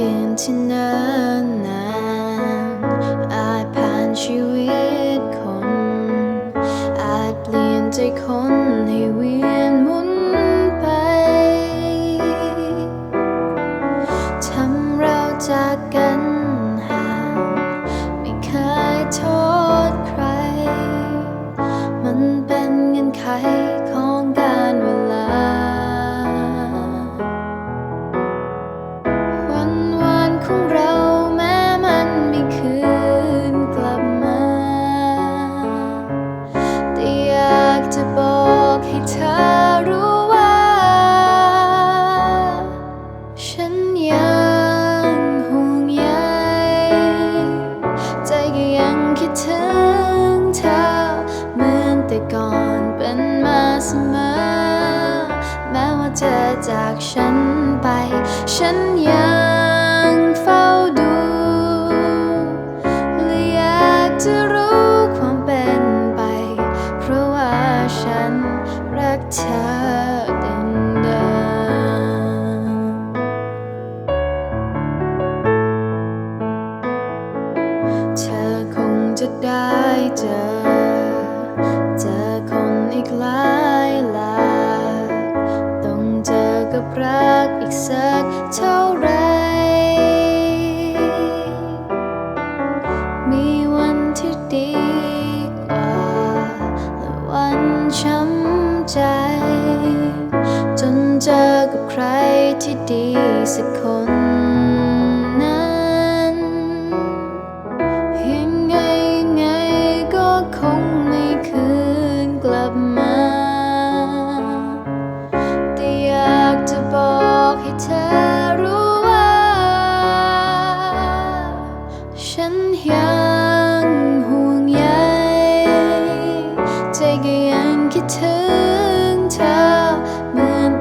คืนที่นานนานอาจผ่านชีวิตคน อาจเปลี่ยนใจคนให้เวียนหมุนไป ทำเราจากกัน แต่ก่อนเป็นมาเสมอ แม้ว่าเธอจากฉันไป ฉันยังเฝ้าดูและอยากจะรู้ความเป็นไป เพราะว่าฉันรักเธอเธอคงจะได้เจอ อีกหลายหลากต้องเจอกับรักอีกสักเท่าไร มีวันที่ดีกว่า และวันช้ำใจ จนเจอกับใครที่ดีสักคน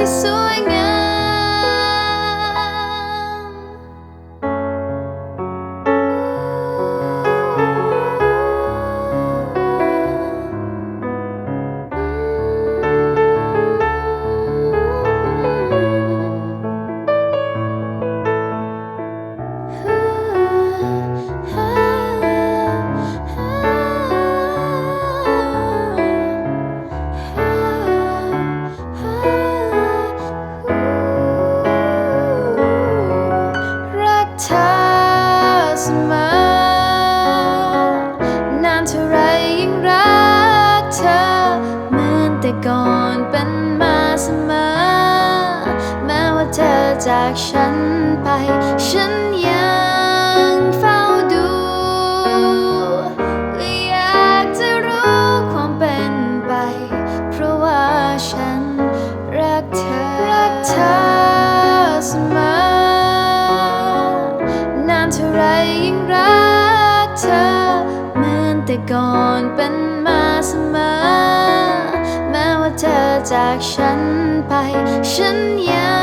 คนที่ จากฉันไป ฉันยังเฝ้าดูและอยากจะรู้ความเป็นไป เพราะว่าฉันรักเธอ รักเธอเสมอนานเท่าไรยังรักเธอ เหมือนแต่ก่อนเป็นมาเสมอ แม้ว่าเธอจากฉันไป ฉันยัง